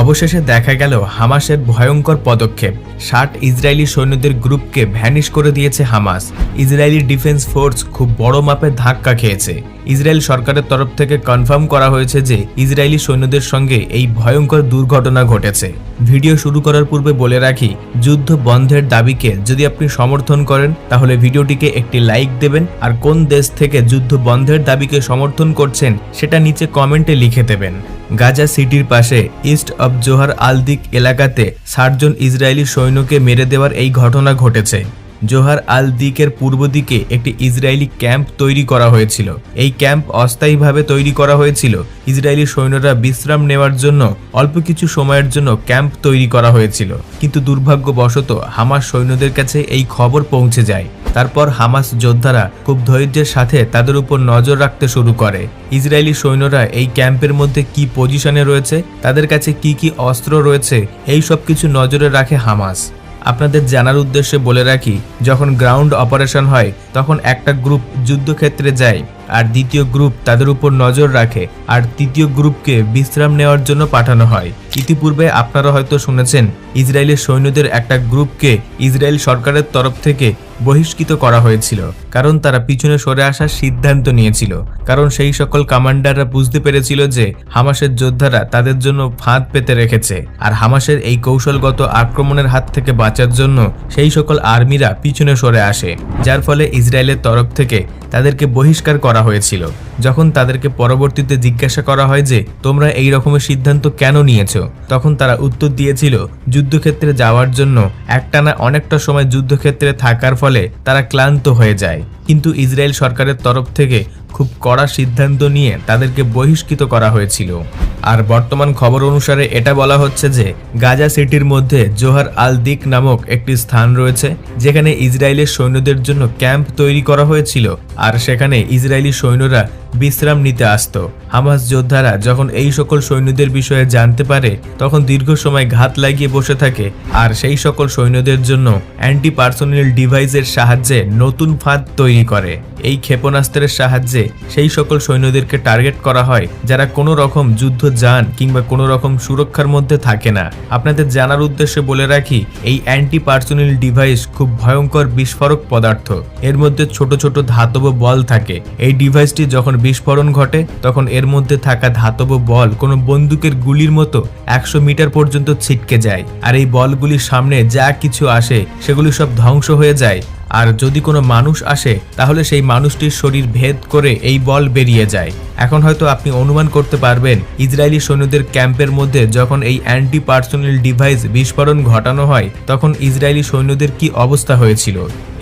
অবশেষে দেখা গেল হামাসের ভয়ঙ্কর পদক্ষেপ। ষাট ইসরায়েলি সৈন্যদের গ্রুপকে ভ্যানিশ করে দিয়েছে হামাস। ইসরায়েলি ডিফেন্স ফোর্স খুব বড় মাপের ধাক্কা খেয়েছে। ইসরায়েল সরকারের তরফ থেকে কনফার্ম করা হয়েছে যে ইসরায়েলি সৈন্যদের সঙ্গে এই ভয়ঙ্কর দুর্ঘটনা ঘটেছে। ভিডিও শুরু করার পূর্বে বলে রাখি, যুদ্ধ বন্ধের দাবিকে যদি আপনি সমর্থন করেন, তাহলে ভিডিওটিকে একটি লাইক দেবেন আর কোন দেশ থেকে যুদ্ধ বন্ধের দাবিকে সমর্থন করছেন, সেটা নিচে কমেন্টে লিখে দেবেন। গাজা সিটির পাশে ইস্ট অব জোহার আলদিক এলাকাতে ষাটজন ইসরায়েলি সৈন্যকে মেরে দেওয়ার এই ঘটনা ঘটেছে। জোহার আল দিকের পূর্ব দিকে একটি ইসরায়েলি ক্যাম্প তৈরি করা হয়েছিল। এই ক্যাম্প অস্থায়ীভাবে তৈরি করা হয়েছিল। ইসরায়েলি সৈন্যরা বিশ্রাম নেওয়ার জন্য অল্প কিছু সময়ের জন্য ক্যাম্প তৈরি করা হয়েছিল। কিন্তু দুর্ভাগ্যবশত হামাস সৈন্যদের কাছে এই খবর পৌঁছে যায়। তারপর হামাস যোদ্ধারা খুব ধৈর্যের সাথে তাদের উপর নজর রাখতে শুরু করে। ইসরায়েলি সৈন্যরা এই ক্যাম্পের মধ্যে কি পজিশনে রয়েছে, তাদের কাছে কি কি অস্ত্র রয়েছে, এই সব কিছু নজরে রাখে হামাস। আপনাদের জানার উদ্দেশ্যে বলে রাখি, যখন গ্রাউন্ড অপারেশন হয়, তখন একটা গ্রুপ যুদ্ধক্ষেত্রে যায়, আর দ্বিতীয় গ্রুপ তাদের উপর নজর রাখে, আর তৃতীয় গ্রুপকে বিশ্রাম নেওয়ার জন্য পাঠানো হয়। ইতিপূর্বে আপনারা হয়তো শুনেছেন, ইসরায়েলের সৈন্যদের একটা গ্রুপকে ইসরায়েল সরকারের তরফ থেকে বহিষ্কৃত করা হয়েছিল, কারণ তারা পিছনে সরে আসার সিদ্ধান্ত নিয়েছিল। কারণ সেই সকল কমান্ডাররা বুঝতে পেরেছিল যে হামাসের যোদ্ধারা তাদের জন্য ফাঁদ পেতে রেখেছে, আর হামাসের এই কৌশলগত আক্রমণের হাত থেকে বাঁচার জন্য সেই সকল আর্মিরা পিছনে সরে আসে, যার ফলে ইসরায়েলের তরফ থেকে তাদেরকে বহিষ্কার করা হয়েছিল। যখন তাদেরকে পরবর্তীতে জিজ্ঞাসা করা হয় যে, তোমরা এই রকমের সিদ্ধান্ত কেন নিয়েছো? তখন তারা উত্তর দিয়েছিল, যুদ্ধক্ষেত্রে যাওয়ার জন্য একটানা অনেকটা সময় যুদ্ধক্ষেত্রে থাকার ফলে তারা ক্লান্ত হয়ে যায়। কিন্তু ইসরায়েল সরকারের তরফ থেকে খুব কড়া সিদ্ধান্ত নিয়ে তাদেরকে বহিষ্কৃত করা হয়েছিল। আর বর্তমান খবর অনুসারে এটা বলা হচ্ছে যে, গাজা সিটির মধ্যে জোহার আল দিক নামক একটি স্থান রয়েছে, যেখানে ইসরায়েলের সৈন্যদের জন্য ক্যাম্প তৈরি করা হয়েছিল। আর সেখানে ইসরায়েলি সৈন্যরা বিশ্রাম নিতে আসতো। হামাস যোদ্ধারা যখন এই সকল সৈন্যদের বিষয়ে জানতে পারে, তখন দীর্ঘ সময় ঘাত লাগিয়ে বসে থাকে। আর সেই সকল সৈন্যদের জন্য অ্যান্টি পার্সোনাল ডিভাইসের সাহায্যে নতুন ফাঁদ তৈরি করে। এই ক্ষেপণাস্ত্রের সাহায্যে সেই সকল সৈন্যদেরকে টার্গেট করা হয়, যারা কোনো রকম যুদ্ধ যান কিংবা কোনো রকম সুরক্ষার মধ্যে থাকে না। আপনাদের জানার উদ্দেশ্যে বলে রাখি, এই অ্যান্টি পার্সোনাল ডিভাইস খুব ভয়ঙ্কর বিস্ফোরক পদার্থ। এর মধ্যে ছোট ছোট ধাতব বল থাকে। এই ডিভাইসটি যখন বিস্ফোরণ ঘটে, তখন এর মধ্যে থাকা ধাতব বল কোনো বন্দুকের গুলির মতো একশো মিটার পর্যন্ত ছিটকে যায়। আর এই বলগুলির সামনে যা কিছু আসে, সেগুলি সব ধ্বংস হয়ে যায়। আর যদি কোনো মানুষ আসে, তাহলে সেই মানুষটির শরীর ভেদ করে এই বল বেরিয়ে যায়। এখন হয়তো আপনি অনুমান করতে পারবেন, ইসরায়েলি সৈন্যদের ক্যাম্পের মধ্যে যখন এই অ্যান্টি পার্সোনাল ডিভাইস বিস্ফোরণ ঘটানো হয়, তখন ইসরায়েলি সৈন্যদের কি অবস্থা হয়েছিল?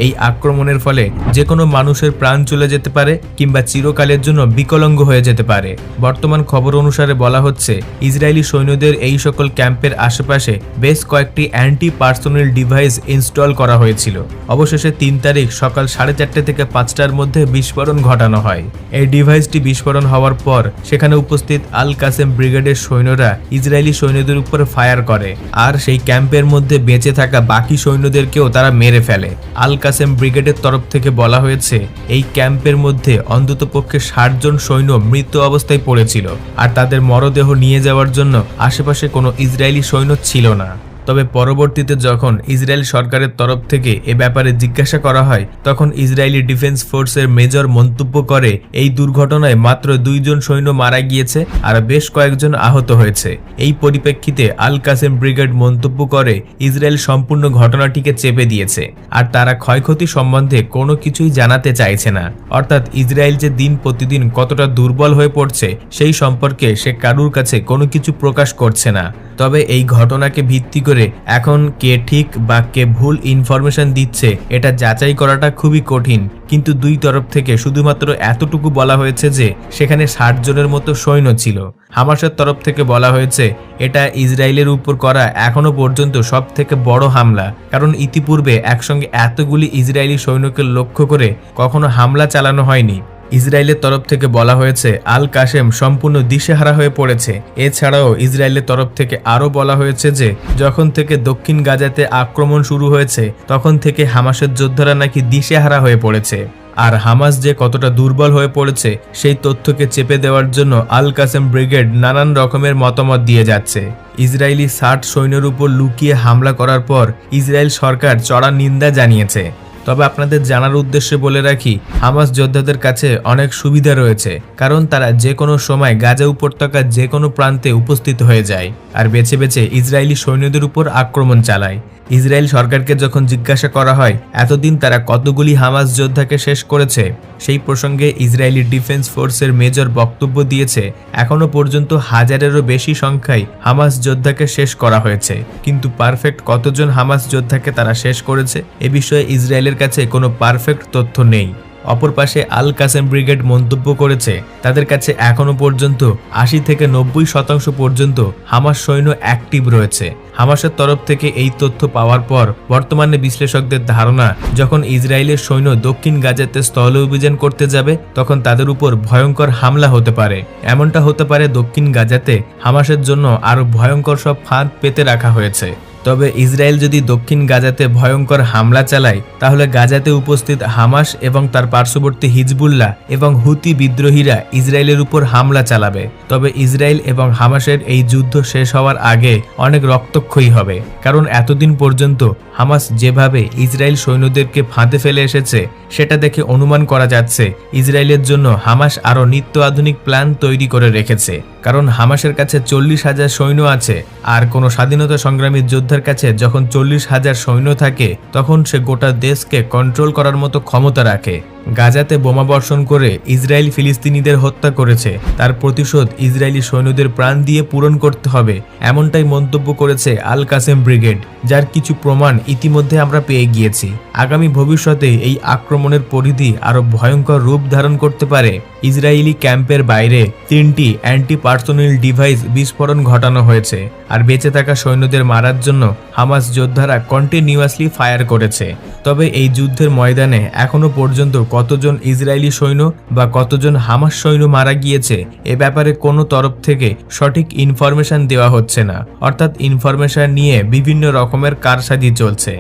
এই আক্রমণের ফলে যে কোনো মানুষের প্রাণ চলে যেতে পারে কিংবা চিরকালের জন্য বিকলঙ্গ হয়ে যেতে পারে। বর্তমান খবর অনুসারে বলা হচ্ছে, ইসরায়েলি সৈন্যদের এই সকল ক্যাম্পের আশেপাশে বেশ কয়েকটি অ্যান্টি পার্সোনাল ডিভাইস ইনস্টল করা হয়েছিল। অবশেষে তিন তারিখ সকাল সাড়ে চারটে থেকে পাঁচটার মধ্যে বিস্ফোরণ ঘটানো হয়। এই ডিভাইসটি বিস্ফোরণ হওয়ার পর সেখানে উপস্থিত আল কাসেম ব্রিগেডের সৈন্যরা ইসরায়েলি সৈন্যদের উপর ফায়ার করে আর সেই ক্যাম্পের মধ্যে বেঁচে থাকা বাকি সৈন্যদেরকেও তারা মেরে ফেলে। আল কাসেম ব্রিগেডের তরফ থেকে বলা হয়েছে, এই ক্যাম্পের মধ্যে অন্ততপক্ষে ষাট জন সৈন্য মৃত অবস্থায় পড়েছিল আর তাদের মরদেহ নিয়ে যাওয়ার জন্য আশেপাশে কোনো ইসরায়েলি সৈন্য ছিল না। তবে পরবর্তীতে যখন ইসরায়েল সরকারের তরফ থেকে এ ব্যাপারে জিজ্ঞাসা করা হয়, তখন ইসরায়েলি ডিফেন্স ফোর্সের মেজর মন্তব্য করে, এই দুর্ঘটনায় মাত্র দুইজন সৈন্য মারা গিয়েছে আর বেশ কয়েকজন আহত হয়েছে। এই পরিপ্রেক্ষিতে আল কাসেম ব্রিগেড মন্তব্য করে, ইসরায়েল সম্পূর্ণ ঘটনাটিকে চেপে দিয়েছে, আর তারা ক্ষয়ক্ষতি সম্বন্ধে কোনো কিছুই জানাতে চাইছে না। অর্থাৎ ইসরায়েল যে দিন প্রতিদিন কতটা দুর্বল হয়ে পড়ছে, সেই সম্পর্কে সে কারুর কাছে কোনো কিছু প্রকাশ করছে না। তবে এই ঘটনাকে ভিত্তি করে এখন কে ঠিক বা কে ভুল ইনফরমেশন দিচ্ছে, এটা যাচাই করাটা খুবই কঠিন। কিন্তু দুই তরফ থেকে শুধুমাত্র এতটুকু বলা হয়েছে যে, সেখানে ষাট জনের মতো সৈন্য ছিল। হামাসের তরফ থেকে বলা হয়েছে, এটা ইসরায়েলের উপর করা এখনও পর্যন্ত সব থেকে বড় হামলা। কারণ ইতিপূর্বে একসঙ্গে এতগুলি ইসরায়েলি সৈন্যকে লক্ষ্য করে কখনো হামলা চালানো হয়নি। ইসরায়েলের তরফ থেকে বলা হয়েছে, আল কাশেম সম্পূর্ণ দিশেহারা হয়ে পড়েছে। এছাড়াও ইসরায়েলের তরফ থেকে আরও বলা হয়েছে যে, যখন থেকে দক্ষিণ গাজাতে আক্রমণ শুরু হয়েছে, তখন থেকে হামাসের যোদ্ধারা নাকি দিশেহারা হয়ে পড়েছে। আর হামাস যে কতটা দুর্বল হয়ে পড়েছে, সেই তথ্যকে চেপে দেওয়ার জন্য আল কাসেম ব্রিগেড নানান রকমের মতামত দিয়ে যাচ্ছে। ইসরায়েলি ষাট সৈন্যের উপর লুকিয়ে হামলা করার পর ইসরায়েল সরকার চড়া নিন্দা জানিয়েছে। তবে আপনাদের জানার উদ্দেশ্যে বলে রাখি, হামাস যোদ্ধাদের কাছে অনেক সুবিধা রয়েছে, কারণ তারা যে কোনো সময় গাজা উপত্যকার যে কোনো প্রান্তে উপস্থিত হয়ে যায় আর বেছে বেছে ইসরায়েলি সৈন্যদের উপর আক্রমণ চালায়। ইসরায়েল সরকারকে যখন জিজ্ঞাসা করা হয়, এতদিন তারা কতগুলি হামাস যোদ্ধাকে শেষ করেছে? সেই প্রসঙ্গে ইসরায়েলি ডিফেন্স ফোর্সের মেজর বক্তব্য দিয়েছে, এখনও পর্যন্ত হাজারেরও বেশি সংখ্যায় হামাস যোদ্ধাকে শেষ করা হয়েছে। কিন্তু পারফেক্ট কতজন হামাস যোদ্ধাকে তারা শেষ করেছে? এ বিষয়ে ইসরায়েলের কাছে কোনো পারফেক্ট তথ্য নেই। অপর পাশে আল কাসেম ব্রিগেড মন্তব্য করেছে, তাদের কাছে এখনও পর্যন্ত আশি থেকে নব্বই শতাংশ পর্যন্ত হামাস সৈন্য অ্যাক্টিভ রয়েছে। হামাসের তরফ থেকে এই তথ্য পাওয়ার পর বর্তমানে বিশ্লেষকদের ধারণা, যখন ইসরায়েলের সৈন্য দক্ষিণ গাজাতে স্থল অভিযান করতে যাবে, তখন তাদের উপর ভয়ঙ্কর হামলা হতে পারে। এমনটা হতে পারে দক্ষিণ গাজাতে হামাসের জন্য আরও ভয়ঙ্কর সব ফাঁদ পেতে রাখা হয়েছে। তবে ইসরায়েল যদি দক্ষিণ গাজাতে ভয়ঙ্কর হামলা চালায়, তাহলে গাজাতে উপস্থিত হামাস এবং তার পার্শ্ববর্তী হিজবুল্লাহ এবং হুতি বিদ্রোহীরা ইসরায়েলের উপর হামলা চালাবে। তবে ইসরায়েল এবং হামাসের এই যুদ্ধ শেষ হওয়ার আগে অনেক রক্তক্ষয়ী হবে। কারণ এতদিন পর্যন্ত হামাস যেভাবে ইসরায়েল সৈন্যদেরকে ফাঁদে ফেলে এসেছে, সেটা দেখে অনুমান করা যাচ্ছে ইসরায়েলের জন্য হামাস আরও নিত্য আধুনিক প্ল্যান তৈরি করে রেখেছে। কারণ হামাসের কাছে চল্লিশ হাজার সৈন্য আছে, আর কোনো স্বাধীনতা সংগ্রামী যোদ্ধার কাছে যখন চল্লিশ হাজার সৈন্য থাকে, তখন সে গোটা দেশকে কন্ট্রোল করার মতো ক্ষমতা রাখে। গাজাতে বোমা বর্ষণ করে ইসরায়েল ফিলিস্তিনিদের হত্যা করেছে। তার প্রতিশোধ ইসরায়েলি সৈন্যদের প্রাণ দিয়ে পূরণ করতে হবে, এমনটাই মন্তব্য করেছে আল কাসেম ব্রিগেড, যার কিছু প্রমাণ ইতিমধ্যে আমরা পেয়ে গিয়েছি। আগামী ভবিষ্যতে এই আক্রমণের পরিধি আরও ভয়ঙ্কর রূপ ধারণ করতে পারে। ইসরায়েলি ক্যাম্পের বাইরে তিনটি অ্যান্টি পার্সোনাল ডিভাইস বিস্ফোরণ ঘটানো হয়েছে আর বেঁচে থাকা সৈন্যদের মারার জন্য হামাস যোদ্ধারা কন্টিনিউয়াসলি ফায়ার করেছে। তবে এই যুদ্ধের ময়দানে এখনও পর্যন্ত কতজন ইসরায়েলি সৈন্য বা কতজন হামাস সৈন্য মারা গিয়েছে, এ ব্যাপারে কোনো তরফ থেকে সঠিক ইনফরমেশন দেওয়া হচ্ছে না। অর্থাৎ ইনফরমেশন নিয়ে বিভিন্ন রকমের কারসাজি চলছে।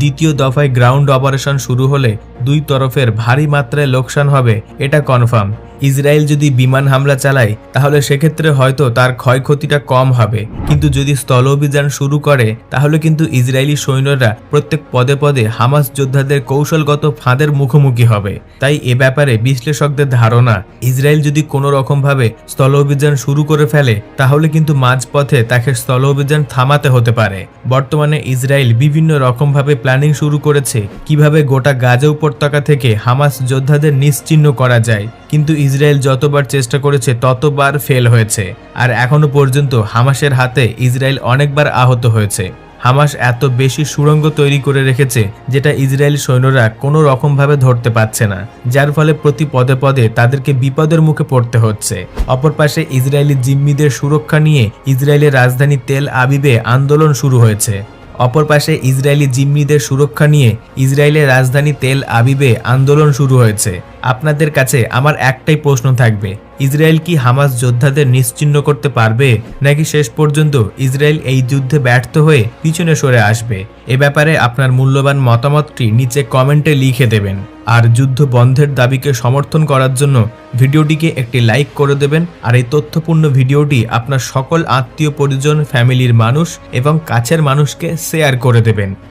দ্বিতীয় দফায় গ্রাউন্ড অপারেশন শুরু হলে দুই তরফের ভারী মাত্রায় লোকসান হবে, এটা কনফার্ম ইসরায়েল যদি বিমান হামলা চালায়, তাহলে সেক্ষেত্রে হয়তো তার ক্ষয়ক্ষতিটা কম হবে। কিন্তু যদি স্থল অভিযান শুরু করে, তাহলে কিন্তু ইসরায়েলি সৈন্যরা প্রত্যেক পদে পদে হামাস যোদ্ধাদের কৌশলগত ফাঁদের মুখোমুখি হবে। তাই এ ব্যাপারে বিশ্লেষকদের ধারণা, ইসরায়েল যদি কোনো রকমভাবে স্থল অভিযান শুরু করে ফেলে, তাহলে কিন্তু মাঝপথে তাকে স্থল অভিযান থামাতে হতে পারে। বর্তমানে ইসরায়েল বিভিন্ন রকমভাবে প্ল্যানিং শুরু করেছে, কীভাবে গোটা গাজা উপত্যকা থেকে হামাস যোদ্ধাদের নিশ্চিহ্ন করা যায়। কিন্তু ইসরায়েল যতবার চেষ্টা করেছে, ততবার ফেল হয়েছে। আর এখনও পর্যন্ত হামাসের হাতে ইসরায়েল অনেকবার আহত হয়েছে। হামাস এত বেশি সুড়ঙ্গ তৈরি করে রেখেছে, যেটা ইসরায়েল সৈন্যরা কোনো রকমভাবে ধরতে পারছে না। যার ফলে প্রতি পদে পদে তাদেরকে বিপদের মুখে পড়তে হচ্ছে। অপর পাশে ইসরায়েলি জিম্মিদের সুরক্ষা নিয়ে ইসরায়েলের রাজধানী তেল আবিবে আন্দোলন শুরু হয়েছে। অপর পাশে ইসরায়েলি জিম্মিদের সুরক্ষা নিয়ে ইসরায়েলের রাজধানী তেল আবিবে আন্দোলন শুরু হয়েছে। আপনাদের কাছে আমার একটাই প্রশ্ন থাকবে, ইসরায়েল কি হামাস যোদ্ধাদের নিশ্চিহ্ন করতে পারবে, নাকি শেষ পর্যন্ত ইসরায়েল এই যুদ্ধে ব্যর্থ হয়ে পিছনে সরে আসবে? এ ব্যাপারে আপনার মূল্যবান মতামতটি নিচে কমেন্টে লিখে দেবেন। আর যুদ্ধ বন্ধের দাবিকে সমর্থন করার জন্য ভিডিওটিকে একটি লাইক করে দেবেন আর এই তথ্যপূর্ণ ভিডিওটি আপনার সকল আত্মীয় পরিজন, ফ্যামিলির মানুষ এবং কাছের মানুষকে শেয়ার করে দেবেন।